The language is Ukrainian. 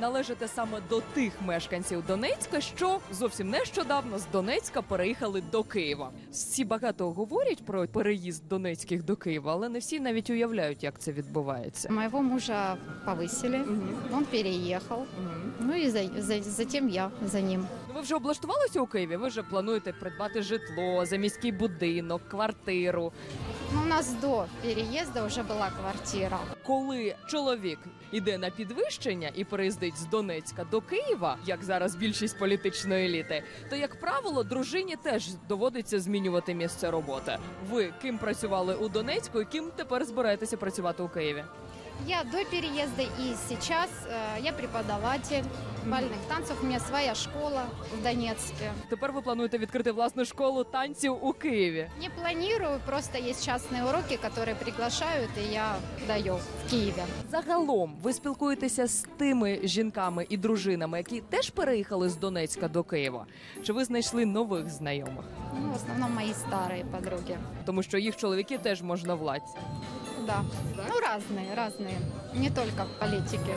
належите саме до тих мешканців Донецька, що зовсім нещодавно з Донецька переїхали до Києва. Всі багато говорять про переїзд донецьких до Києва, але не всі навіть уявляють, як це відбувається. Моего мужа повысили, он переехал, ну и за- за- затем я за ним. Ну, Ви вже облаштувалися у Києві? Ви вже плануєте придбати житло, заміський будинок, квартиру. Ну, у нас до переезда уже была квартира. Коли чоловік іде на підвищення і переїздить з Донецька до Києва, як зараз більшість політичної еліти, то як правило, дружині теж доводиться змінювати місце роботи. Ви ким працювали у Донецьку і ким тепер збираєтеся працювати у Києві? Я до переезда и сейчас, э, я преподаватель бальных танцев, у меня своя школа в Донецке. Тепер ви плануєте відкрити власну школу танців у Києві. Не планирую, просто есть частные уроки, которые приглашают, и я даю в Киеве. Загалом ви спілкуєтеся з тими жінками і дружинами, які теж переїхали з Донецька до Києва. Чи ви знайшли нових знайомих? Ну, в основном мои старые подруги. Тому що їх чоловіки теж можна владь. Да. Ну, разные, разные. Не только в политике.